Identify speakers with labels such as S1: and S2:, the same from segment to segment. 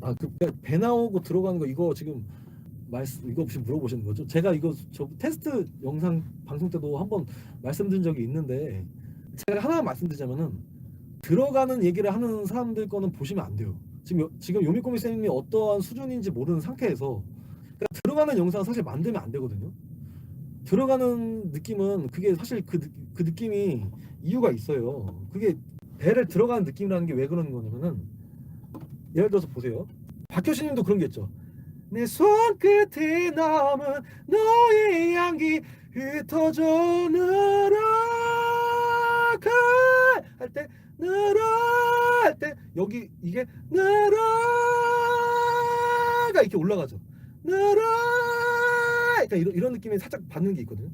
S1: 아 그 배 나오고 들어가는 거 이거 지금 말씀 이거 혹시 물어보시는 거죠? 제가 이거 저 테스트 영상 방송 때도 한번 말씀드린 적이 있는데 제가 하나 말씀드리자면은 들어가는 얘기를 하는 사람들 거는 보시면 안 돼요. 지금 요, 지금 요미코미 쌤이 어떠한 수준인지 모르는 상태에서 그러니까 들어가는 영상 사실 만들면 안 되거든요. 들어가는 느낌은 그게 사실 그, 느- 그 느낌이 이유가 있어요. 그게 배를 들어가는 느낌이라는 게 왜 그러는 거냐면은 예를 들어서 보세요. 박효신님도 그런 게 있죠. 내 손끝에 남은 너의 향기 흩어져 날아가 할때 날아 할때 여기 이게 날아가 이렇게 올라가죠. 날아 그러니까 이런 이런 느낌이 살짝 받는 게 있거든요.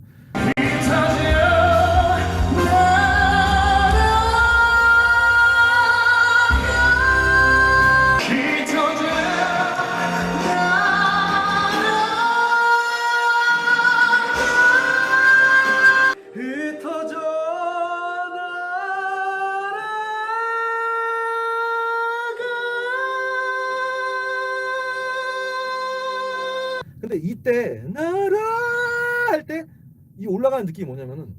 S1: 이 올라가는 느낌이 뭐냐면은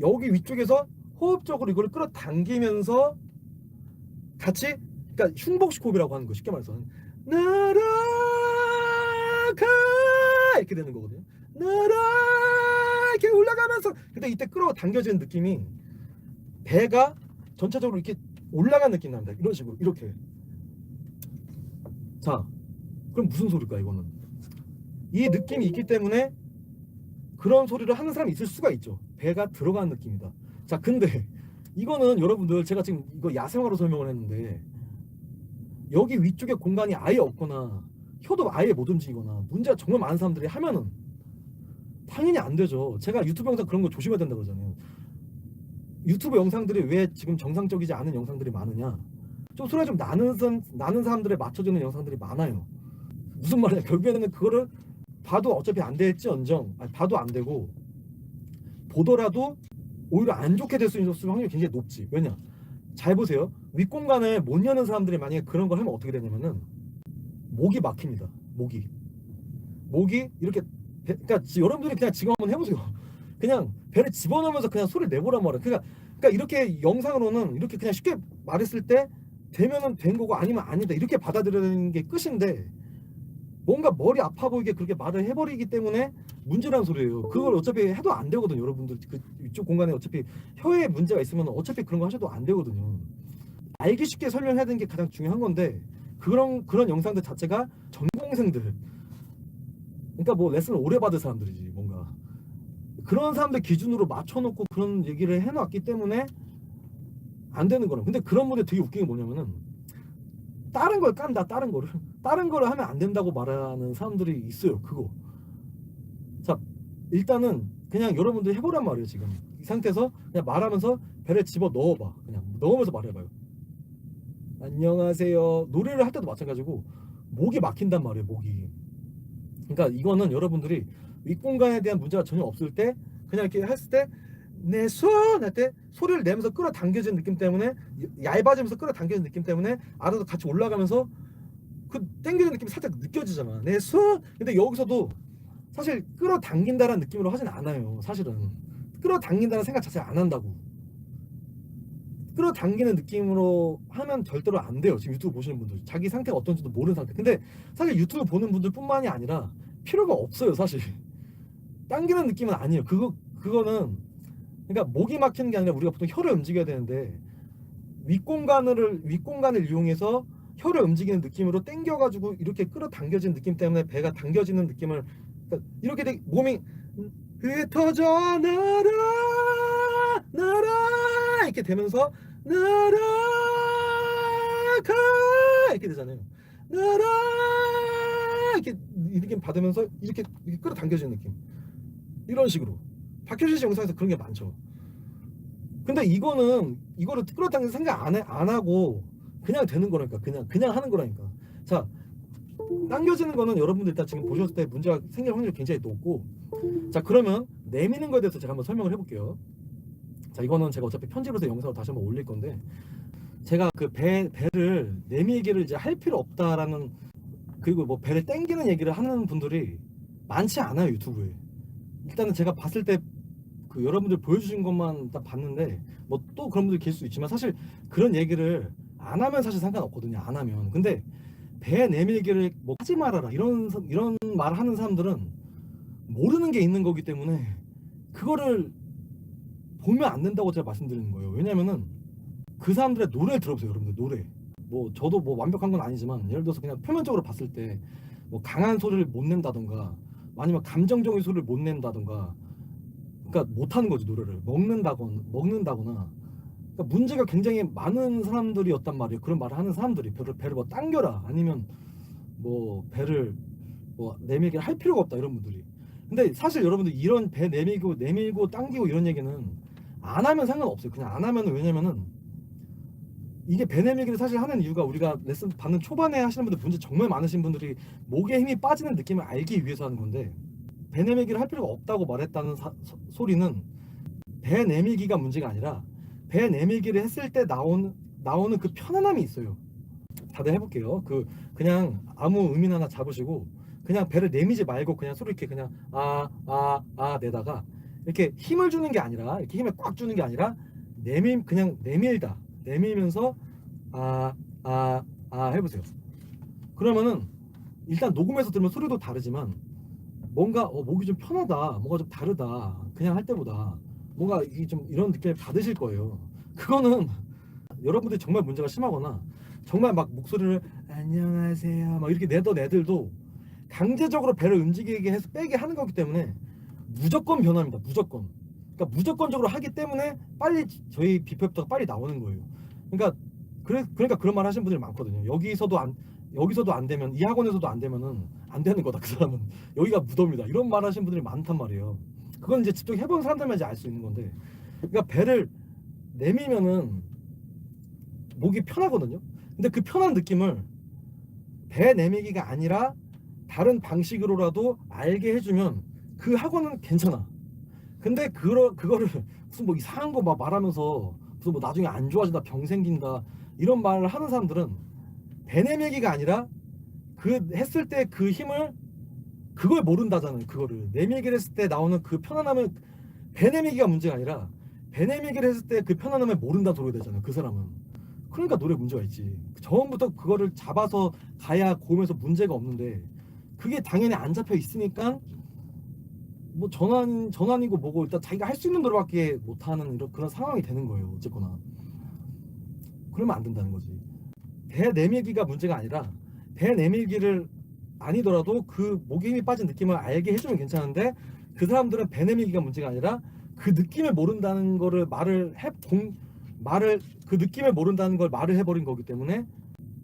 S1: 여기 위쪽에서 호흡적으로 이걸 끌어당기면서 같이 그러니까 흉복식 호흡이라고 하는 거 쉽게 말해서 날아가 이렇게 되는 거거든요. 날아 이렇게 올라가면서 근데 이때 끌어당겨지는 느낌이 배가 전체적으로 이렇게 올라간 느낌 납니다. 이런 식으로 이렇게 자 그럼 무슨 소리일까 이거는 이 느낌이 있기 때문에 그런 소리를 하는 사람이 있을 수가 있죠. 배가 들어가는 느낌이다. 자, 근데 이거는 여러분들 제가 지금 이거 야생화로 설명을 했는데 여기 위쪽에 공간이 아예 없거나 혀도 아예 못 움직이거나 문제가 정말 많은 사람들이 하면은 당연히 안 되죠. 제가 유튜브 영상 그런 거 조심해야 된다 그러잖아요. 유튜브 영상들이 왜 지금 정상적이지 않은 영상들이 많으냐? 좀 소리가 좀 나는 사- 나는 사람들에 맞춰주는 영상들이 많아요. 무슨 말이냐? 결국에는 그거를 봐도 어차피 안 될지언정 아니, 봐도 안 되고 보더라도 오히려 안 좋게 될 수 있는 확률이 굉장히 높지. 왜냐? 잘 보세요. 윗공간을 못 여는 사람들이 만약에 그런 걸 하면 어떻게 되냐면은 목이 막힙니다. 목이 목이 이렇게 배- 그러니까 지- 여러분들이 그냥 지금 한번 해보세요. 그냥 배를 집어넣으면서 그냥 소리를 내보란 말이야. 그러니까 그러니까 이렇게 영상으로는 이렇게 그냥 쉽게 말했을 때 되면은 된 거고 아니면 아니다 이렇게 받아들여야 게 끝인데 뭔가 머리 아파 보이게 그렇게 말을 해버리기 때문에 문제라는 소리예요. 그걸 어차피 해도 안 되거든요, 여러분들. 그 이쪽 공간에 어차피 혀에 문제가 있으면 어차피 그런 거 하셔도 안 되거든요. 알기 쉽게 설명해야 되는 게 가장 중요한 건데 그런 그런 영상들 자체가 전공생들, 그러니까 뭐 레슨을 오래 받은 사람들이지 뭔가 그런 사람들 기준으로 맞춰놓고 그런 얘기를 해놨기 때문에 안 되는 거는. 근데 그런 분들 되게 웃긴 게 뭐냐면은 다른 걸 깐다, 다른 거를. 다른 거를 하면 안 된다고 말하는 사람들이 있어요. 그거. 자, 일단은 그냥 여러분들 해보란 말이에요. 지금 이 상태에서 그냥 말하면서 배를 집어 넣어봐. 그냥 넣으면서 말해봐요. 안녕하세요. 노래를 할 때도 마찬가지고 목이 막힌단 말이에요. 목이. 그러니까 이거는 여러분들이 윗공간에 대한 문제가 전혀 없을 때 그냥 이렇게 했을 때 내손 할때 소리를 내면서 끌어당겨지는 느낌 때문에 얇아지면서 끌어당겨지는 느낌 때문에 알아서 같이 올라가면서 그 땡기는 느낌이 살짝 느껴지잖아. 내 손. 근데 여기서도 사실 끌어당긴다라는 느낌으로 하진 않아요. 사실은 끌어당긴다는 생각 자체 안 한다고. 끌어당기는 느낌으로 하면 절대로 안 돼요. 지금 유튜브 보시는 분들 자기 상태가 어떤지도 모르는 상태. 근데 사실 유튜브 보는 분들 뿐만이 아니라 필요가 없어요. 사실 당기는 느낌은 아니에요. 그거 그거는 그러니까 목이 막히는 게 아니라 우리가 보통 혀를 움직여야 되는데 윗공간을 윗공간을 이용해서 혀를 움직이는 느낌으로 당겨가지고 이렇게 끌어당겨진 느낌 때문에 배가 당겨지는 느낌을 그러니까 이렇게 되, 몸이 흩어져 날아 날아 이렇게 되면서 날아가 이렇게 되잖아요. 날아 이렇게 이 느낌 받으면서 이렇게, 이렇게 끌어당겨지는 느낌 이런 식으로 박효신 씨 영상에서 그런 게 많죠. 근데 이거는 이거를 끌어당기는 생각 안, 해, 안 하고 그냥 되는 거라니까. 그냥 그냥 하는 거라니까. 자 당겨지는 거는 여러분들 일단 지금 보셨을 때 문제가 생길 확률이 굉장히 높고. 자 그러면 내미는 거에 대해서 제가 한번 설명을 해볼게요. 자 이거는 제가 어차피 편집해서 영상을 다시 한번 올릴 건데. 제가 그 배 배를 내밀기를 이제 할 필요 없다라는 그리고 뭐 배를 땡기는 얘기를 하는 분들이 많지 않아요 유튜브에. 일단은 제가 봤을 때 그 여러분들 보여주신 것만 딱 봤는데 뭐 또 그런 분들 계실 수 있지만 사실 그런 얘기를 안 하면 사실 상관없거든요. 안 하면. 근데 배 내밀기를 뭐 하지 말아라 이런 사- 이런 말 하는 사람들은 모르는 게 있는 거기 때문에 그거를 보면 안 된다고 제가 말씀드리는 거예요. 왜냐면은 그 사람들의 노래를 들어보세요, 여러분들 노래. 뭐 저도 뭐 완벽한 건 아니지만 예를 들어서 그냥 표면적으로 봤을 때 뭐 강한 소리를 못 낸다던가 아니면 감정적인 소리를 못 낸다던가 그러니까 못 하는 거지 노래를 먹는다거나 먹는다거나 그러니까 문제가 굉장히 많은 사람들이었단 말이에요. 그런 말을 하는 사람들이 배를 배를 뭐 당겨라 아니면 뭐 배를 뭐 내밀게 할 필요가 없다 이런 분들이. 근데 사실 여러분들 이런 배 내밀고 내밀고 당기고 이런 얘기는 안 하면 상관없어요. 그냥 안 하면은 왜냐면은 이게 배 내밀기를 사실 하는 이유가 우리가 레슨 받는 초반에 하시는 분들 문제 정말 많으신 분들이 목에 힘이 빠지는 느낌을 알기 위해서 하는 건데 배 내밀기를 할 필요가 없다고 말했다는 사- 소- 소리는 배 내밀기가 문제가 아니라 배 내밀기를 했을 때 나온 나오는 그 편안함이 있어요. 다들 해볼게요. 그 그냥 아무 의미 하나 잡으시고 그냥 배를 내미지 말고 그냥 소리 이렇게 그냥 아 아 아 내다가 이렇게 힘을 주는 게 아니라 이렇게 힘을 꽉 주는 게 아니라 내밀 그냥 내밀다 내밀면서 아 아 아 해보세요. 그러면은 일단 녹음해서 들으면 소리도 다르지만 뭔가 어, 목이 좀 편하다 뭔가 좀 다르다 그냥 할 때보다 뭔가 이게 좀 이런 느낌을 받으실 거예요. 그거는 여러분들이 정말 문제가 심하거나 정말 막 목소리를 안녕하세요 막 이렇게 내던 애들도 강제적으로 배를 움직이게 해서 빼게 하는 거기 때문에 무조건 변화입니다. 무조건. 그러니까 무조건적으로 하기 때문에 빨리 저희 비표부터가 빨리 나오는 거예요. 그러니까 그래 그러니까 그런 말 하시는 분들이 많거든요. 여기서도 안 여기서도 안 되면 이 학원에서도 안 되면은 안 되는 거다 그 사람은 여기가 무덤이다 이런 말 하시는 분들이 많단 말이에요. 그건 이제 직접 해본 사람들만 이제 알 수 있는 건데 그러니까 배를 내밀면은 목이 편하거든요. 근데 그 편한 느낌을 배 내밀기가 아니라 다른 방식으로라도 알게 해주면 그 학원은 괜찮아. 근데 그러, 그거를 무슨 뭐 이상한 거 막 말하면서 무슨 뭐 나중에 안 좋아진다, 병 생긴다 이런 말을 하는 사람들은 배 내밀기가 아니라 그 했을 때 그 힘을 그걸 모른다잖아요. 그거를 내밀기를 했을 때 나오는 그 편안함을 배 내밀기가 문제가 아니라 배 내밀기를 했을 때 그 편안함을 모른다 소리가 되잖아요. 그 사람은. 그러니까 노래 문제가 있지. 처음부터 그거를 잡아서 가야 고음에서 문제가 없는데 그게 당연히 안 잡혀 있으니까 뭐 전환 전환이고 뭐고 일단 자기가 할 수 있는 노래밖에 못 하는 이런 그런 상황이 되는 거예요. 어쨌거나 그러면 안 된다는 거지. 배 내밀기가 문제가 아니라 배 내밀기를 아니더라도 그 목에 힘이 빠진 느낌을 알게 해주면 괜찮은데 그 사람들은 배 내밀기가 문제가 아니라 그 느낌을 모른다는 거를 말을 해 공, 말을 그 느낌을 모른다는 걸 말을 해버린 거기 때문에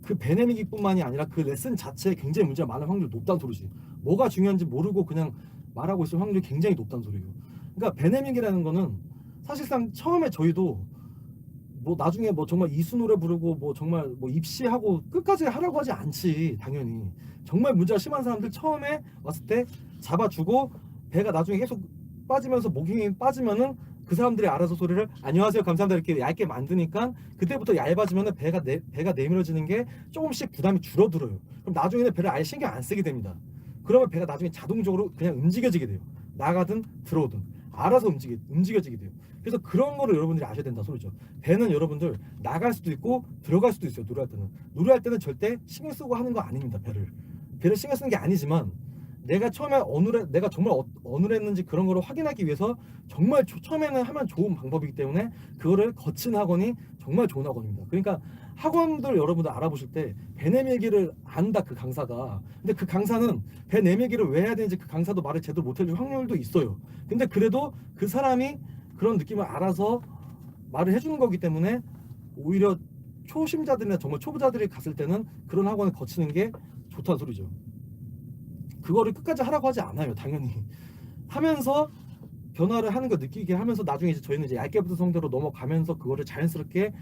S1: 그 배 내밀기뿐만이 아니라 그 레슨 자체에 굉장히 문제가 많은 확률이 높다는 소리지. 뭐가 중요한지 모르고 그냥 말하고 있을 확률이 굉장히 높다는 소리예요. 그러니까 배 내밀기라는 거는 사실상 처음에 저희도 뭐 나중에 뭐 정말 이수 노래 부르고 뭐 정말 뭐 입시하고 끝까지 하라고 하지 않지 당연히. 정말 문제가 심한 사람들 처음에 왔을 때 잡아주고 배가 나중에 계속 빠지면서 목이 빠지면은 그 사람들이 알아서 소리를 안녕하세요 감사합니다 이렇게 얇게 만드니까 그때부터 얇아지면은 배가 내, 배가 내밀어지는 게 조금씩 부담이 줄어들어요. 그럼 나중에는 배를 아예 신경 안 쓰게 됩니다. 그러면 배가 나중에 자동적으로 그냥 움직여지게 돼요. 나가든 들어오든 알아서 움직이, 움직여지게 돼요. 그래서 그런 거를 여러분들이 아셔야 된다 소리죠. 배는 여러분들 나갈 수도 있고 들어갈 수도 있어요 노래할 때는. 노래할 때는 절대 신경 쓰고 하는 거 아닙니다 배를. 배를 신경 쓰는 게 아니지만 내가 처음에 어느래 내가 정말 어, 어느랬는지 그런 거를 확인하기 위해서 정말 초- 처음에는 하면 좋은 방법이기 때문에 그거를 거친 학원이 정말 좋은 학원입니다. 그러니까 학원들 여러분들 알아보실 때 배 내밀기를 안다 그 강사가 근데 그 강사는 배 내밀기를 왜 해야 되는지 그 강사도 말을 제대로 못 해줄 확률도 있어요. 근데 그래도 그 사람이 그런 느낌을 알아서 말을 해주는 거기 때문에 오히려 초심자들이나 정말 초보자들이 갔을 때는 그런 학원을 거치는 게 좋다는 소리죠. 그거를 끝까지 하라고 하지 않아요. 당연히 하면서 변화를 하는 거 느끼게 하면서 나중에 이제 저희는 이제 얇게 붙은 성대로 넘어가면서 그거를 자연스럽게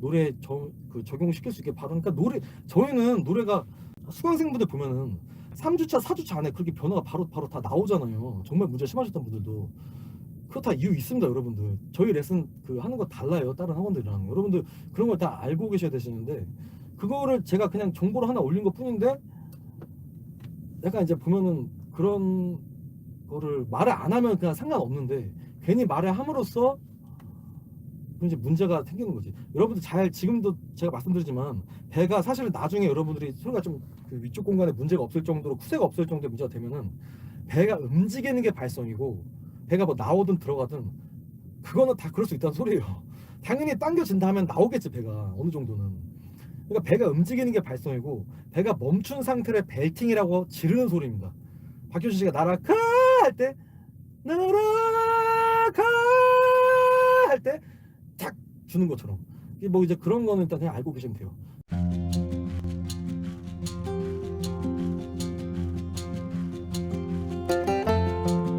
S1: 노래 저, 그 적용시킬 수 있게 바로 그러니까 노래 저희는 노래가 수강생분들 보면은 3주차 4주차 안에 그렇게 변화가 바로 바로 다 나오잖아요. 정말 문제 심하셨던 분들도 그렇다 이유 있습니다 여러분들 저희 레슨 그 하는 거 달라요 다른 학원들이랑 여러분들 그런 걸 다 알고 계셔야 되시는데 그거를 제가 그냥 정보를 하나 올린 것 뿐인데 약간 이제 보면은 그런 거를 말을 안 하면 그냥 상관없는데 괜히 말을 함으로써 이제 문제가 생기는 거지. 여러분들 잘 지금도 제가 말씀드리지만 배가 사실 나중에 여러분들이 소리가 좀 그 위쪽 공간에 문제가 없을 정도로 쿠세가 없을 정도의 문제가 되면은 배가 움직이는 게 발성이고 배가 뭐 나오든 들어가든 그거는 다 그럴 수 있다는 소리예요. 당연히 당겨진다 하면 나오겠지 배가 어느 정도는. 그러니까 배가 움직이는 게 발성이고 배가 멈춘 상태를 벨팅이라고 지르는 소리입니다. 박효신 씨가 날아가 할 때 날아가 할 때 탁 주는 것처럼 뭐 이제 그런 거는 일단 그냥 알고 계시면 돼요.